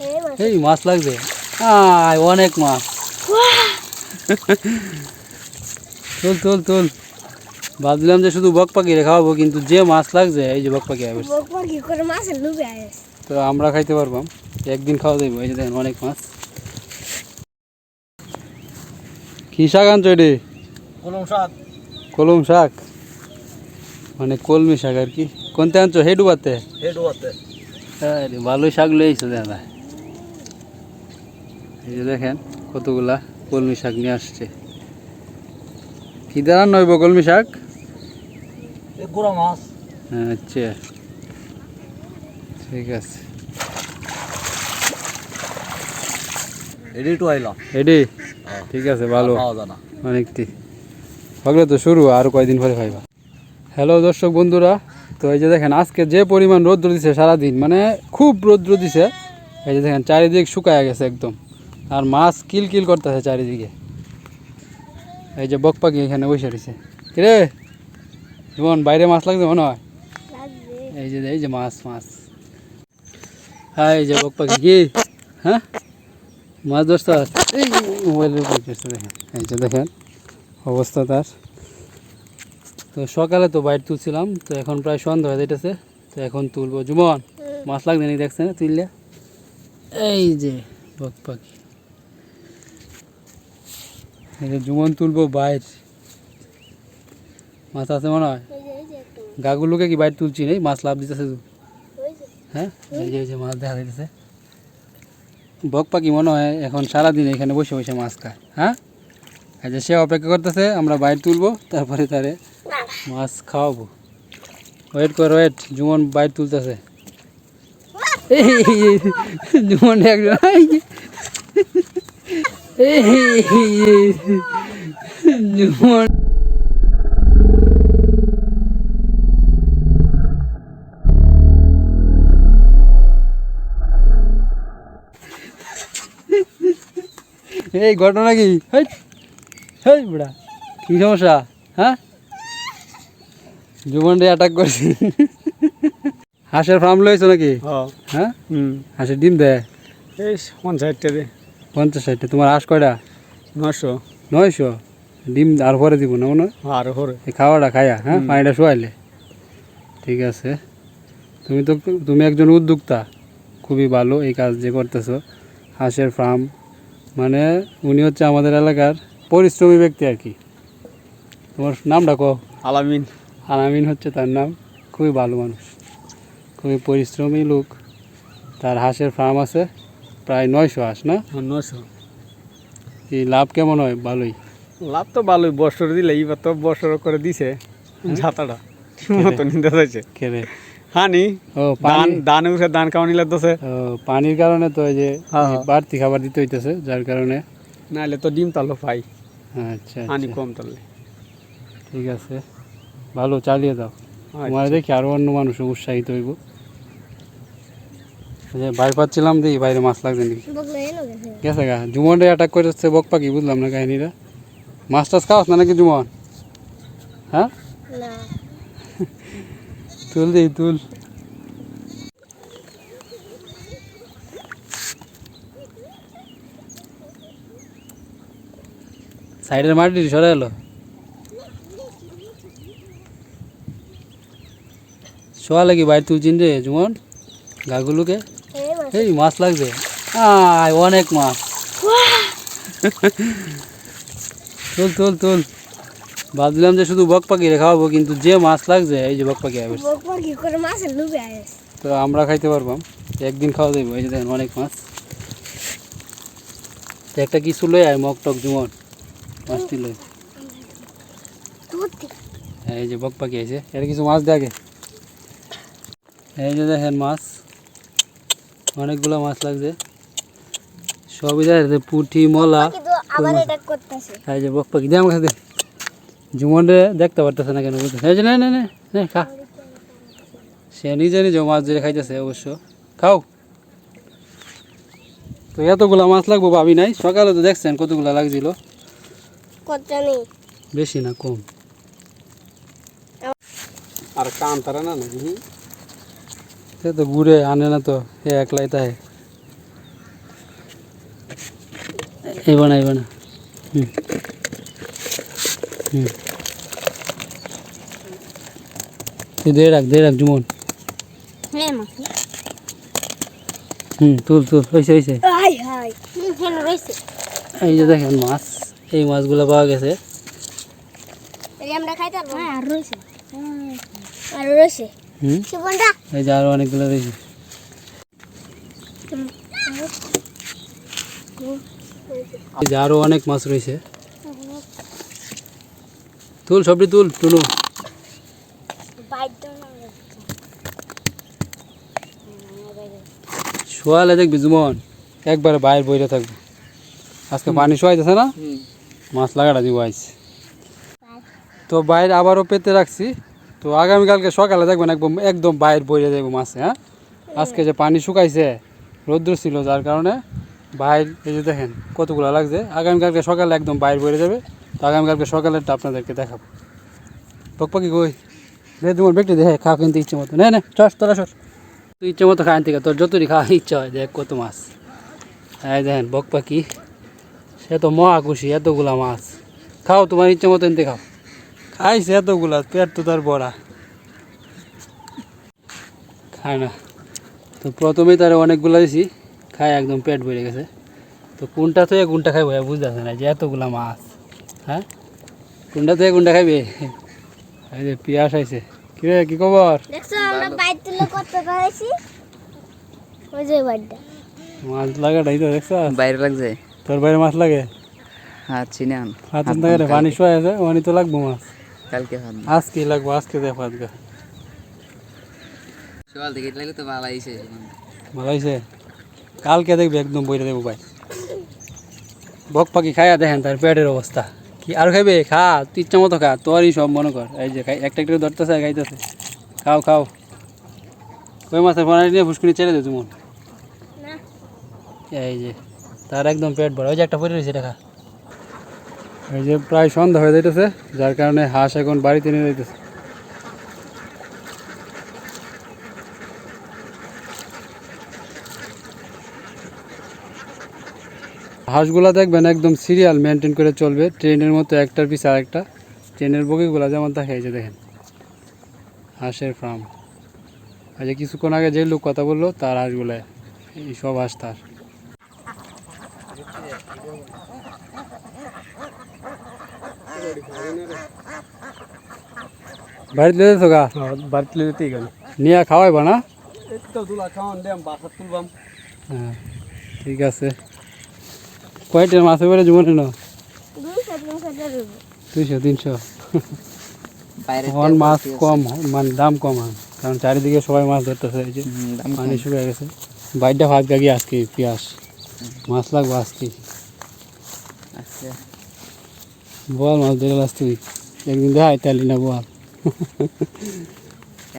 এই মাছ এই মাছ লাগছে আয় অনেক মাছ। তুল তুল তুল। ভাবছিলাম যে শুধু বক পাখিরে খাওয়াবো কিন্তু যে মাছ লাগছে এই যে বক পাখি আবার তো আমরা খাইতে পারবাম একদিন খাওয়া যাইব এই যে দেখেন অনেক মাছ। কি শাক আনছো এটি? কলম শাক। কলম শাক? মানে কলমি শাক আর কি। কোনতে আনছো? হেডু বাতে হেড ওয়াতে ভালোই শাক লইছো দাদা। এই যে দেখেন কতগুলা কলমি শাক নিয়ে আসছে। কি দাঁড়ান নইব কলমি শাক? গুড়া মাছ। আচ্ছা। ঠিক আছে। এডি টু আইলা? এডি ঠিক আছে ভালো। অনেকটি। হগলে তো শুরু আরও কয়দিন পরে খাইবা। হ্যালো দর্শক বন্ধুরা তো এই যে দেখেন আজকে যে পরিমাণ রৌদ্র দিছে সারাদিন মানে খুব রৌদ্র দিছে। এই যে দেখেন চারিদিক শুকায় গেছে একদম। আর মাছ কিল কিল করতেছে চারিদিকে। এই যে বক পাখি এখানে বসে রয়েছে। কিরে? জীবন বাইরে মাছ লাগছে মনে হয়? এই যে এই যে মাছ মাছ। হ্যাঁ এই যে বক পাখি। কি? হ্যাঁ? মাছ ধরতে এই মোবাইলের উপর দেখেন। এই যে দেখেন অবস্থা তার। তো সকালে তো বাইর তুলছিলাম তো এখন প্রায় সন্ধ্যা হয়ে যাইতেছে তো এখন তুলবো। জুমন মাছ লাগবে নাকি দেখছে না তুললে? এই যে বক পাখি। জুমন তুলবো বাইর। মাছ আছে মনে হয়। গাগুলোকে কি বাইর তুলছি? নেই মাছ লাভ দিতেছে হ্যাঁ? এই যে মাছ দেখা যাইতেছে। বক পাখি মনে হয় এখন সারাদিন এখানে বসে বসে মাছ খায়। হ্যাঁ? এই যে সে অপেক্ষা করতেছে আমরা বাইর তুলবো তারপরে তারে মাছ খাওয়াবো। ওয়েট কর ওয়েট জুমন বাইর তুলতেছে। জুমন একজন এই, ঘটনা কি? হেই বুড়া কি সমস্যা? হ্যাঁ? জুবনরে অ্যাটাক করছি। হাঁসের ফার্ম লইছো নাকি? হ্যাঁ। হ্যাঁ? হুম হাঁসের ডিম দেয় এই পঞ্চায়েতটা দে। পঞ্চাশ ষাটটা তোমার হাঁস কয়টা? নশো নয়শো? ডিম আর পরে দিব না মনে হয়? আর এই খাওয়াটা খাইয়া হ্যাঁ। পানিটা শোয়াইলে। ঠিক আছে। তুমি তো তুমি একজন উদ্যোক্তা। খুবই ভালো এই কাজ যে করতেছো। হাঁসের ফার্ম মানে উনি হচ্ছে আমাদের এলাকার পরিশ্রমী ব্যক্তি আর কি। তোমার নামটা কো আলামিন। আলামিন হচ্ছে তার নাম। খুবই ভালো মানুষ। খুবই পরিশ্রমী লোক। তার হাঁসের ফার্ম আছে। প্রায় নয়শো হাঁস না? নয়শো। এই লাভ কেমন হয়? ভালোই। লাভ তো ভালোই বছর দিলে এইবার তো বছর করে দিছে ছাতাটা। মতো নিতে যাচ্ছে খেলে। হানি ও পানি। ধান উঠে ধান খাওয়া নিলে দোষে। পানির কারণে তো এই যে হ্যাঁ, হ্যাঁ। বাড়তি খাবার দিতে হইতেছে যার কারণে। নাহলে তো ডিম তালো পাই। আচ্ছা হানি আচ্ছা, কম তালে ঠিক আছে। ভালো চালিয়ে দাও। তোমার দেখি আরও অন্য মানুষ উৎসাহিত হইব। যে বাইরে পাচ্ছিলাম দেখি বাইরে মাছ লাগছে নাকি? গেছে। গা। জুমনরে অ্যাটাক করে যাচ্ছে বক পাখি বুঝলাম না কাহিনীটা। মাছ টাছ খাওয়াস না নাকি জুমন? হ্যাঁ? তুল দিই তুল। সাইডের মাটি সরে এলো। শোয়া লাগি বাইরে তুলছিন রে জুমন গাগুলোকে এই মাছ লাগছে আয় অনেক মাছ। তুল তুল তুল। ভাবছিলাম যে শুধু বক পাখি খাওয়াবো কিন্তু যে মাছ লাগছে এই যে বক পাখি তো আমরা খাইতে পারবাম একদিন খাওয়া যাইব এই যে দেখেন অনেক মাছ। একটা কিছু লই আয় মগ টক জুমন। মাছটি লই। ধরতে এই যে বক পাখি আছে এর কিছু মাছ দেখে এই যে দেখেন মাছ। অনেকগুলো মাছ লাগছে। সবই দেখে পুঁটি মলা এই যে বক পাখি দে আমার কাছে দে। জুমন রে দেখতে পারতেছে না কেন বুঝতে এই যে না না না খা। সে নিজে নিজে মাছ ধরে খাইতেছে অবশ্য। খাও। তো এতগুলা মাছ লাগবো ভাবি নাই। সকালে তো দেখছেন কতগুলা লাগছিল। বেশি না কম। আর কান তারা না নাকি? সে তো ঘুরে আনে না তো এ একলাই তাই এইব না এইব না। হুম। হুম। তুই দিয়ে রাখ দিয়ে রাখ জুমন। হুম তুল তুল হয়েছে হয়েছে এই যে দেখেন মাছ এই মাছগুলো পাওয়া গেছে। আমরা খাইতে পারব। হ্যাঁ আর রয়েছে আর রয়েছে হুম? এই যে আরও অনেকগুলো রয়েছে এই যে আরও অনেক মাছ রয়েছে। তুল সবটি তুল টুনু। বাইট শোয়ালে দেখবি জুমন একবারে বাইরে বইরে থাকবে। আজকে পানি শোয়াইতেছে না? মাছ লাগাটা দিব আইস। তো বাইরে আবারও পেতে রাখছি। তো আগামীকালকে সকালে দেখবেন একদম একদম বাইরে বইরে যাব মাছে হ্যাঁ? আজকে যে পানি শুকাইছে, রৌদ্র ছিল যার কারণে বাইর, এই যে দেখেন কতগুলো লাগছে। আগামীকালকে সকালে একদম বাইরে বইরে যাবে। তো আগামীকালকে সকালেরটা আপনাদেরকে দেখাবো। পকপাকি কই? দে তোমার ব্যক্তি দেখে খাওয়া কিনতে ইচ্ছে মতো। নে নে, চস, তোরা সর। তুই ইচ্ছে মতো খাওয়ান থেকে তোর যতই খাওয়া ইচ্ছা হয়, দেখ কত মাছ। হ্যাঁ দেখেন বক পাখি সে তো মহা খুশি, এতগুলা মাছ। খাও, তোমার ইচ্ছে মতো এনতে খাও। খাইছে এতগুলা পেট তো তার বড়া খায় না। তো প্রথমেই তার অনেকগুলা দিছি খায় একদম পেট ভরে গেছে। তো কোনটা তো থেকে কোনটা খাইব বুঝতেছে না যে এতগুলা মাছ। হ্যাঁ? কোনটা থেকে কোনটা খাইবে? এই যে পিয়াস আইছে। কি রে কি খবর? দেখছ আমরা বাইট তুলে কত পাইছি ওই যে বাইটটা মাছ লাগাটাই তো দেখছ? বাইরে লাগছে। তোর বাইরে মাছ লাগে? হাত চিনে আন। হাতের পানি শোয়া আছে পানি তো লাগবো মাছ। কালকে আজকে লাগবো আজকে দেখ গা সকাল থেকে লাগলে তো ভালো আইছে ভালো হয়েছে কালকে দেখবি একদম বইটা দেবো ভাই। বক পাখি খাইয়া দেখেন তার পেটের অবস্থা। কি আর খাইবে? খা তুই ইচ্ছা মতো খা তোরই সব মনে কর। এই যে খাই- একটা একটা ধরতেছে খাইতেছে। খাও খাও। কই মাছের ফোনারি নিয়ে ফুসকুনি ছেড়ে দে তুমি না। এই যে তার একদম পেট ভরা। ওই যে একটা পরে রয়েছে দেখা এই যে প্রায় সন্ধ্যা হয়ে যাইতেছে, যার কারণে হাঁস এখন বাড়িতে নিয়ে যাইতেছে। হাঁসগুলা দেখবেন একদম সিরিয়াল মেনটেন করে চলবে ট্রেনের মতো একটার পিছে আরেকটা। ট্রেনের বগিগুলা যেমন থাকে, এই যে দেখেন, হাঁসের ফার্ম এই যে কিছুক্ষণ আগে যে লোক কথা বলল, তার হাঁসগুলা এই সব হাঁস তার। বাড়িতে লেগেছো গা? বাড়িতে যেতেই গেল। নিয়ে খাওয়াইবা না তো দুলা খাওয়ান দেম বাসা তুলবাম হ্যাঁ ঠিক আছে। কয়টার মাছ এবারে জীবনে না দুইশো তিনশো এখন মাছ কম মানে দাম কম হয় কারণ চারিদিকে সবাই মাছ ধরতেছে এই যে পানি শুকিয়ে গেছে। বাইরটা ভাত গাগি আজকে পেঁয়াজ। মাছ লাগবে আজকে। আচ্ছা। বল মাছ ধরে লাস একদিন দেখাই তালি না বল।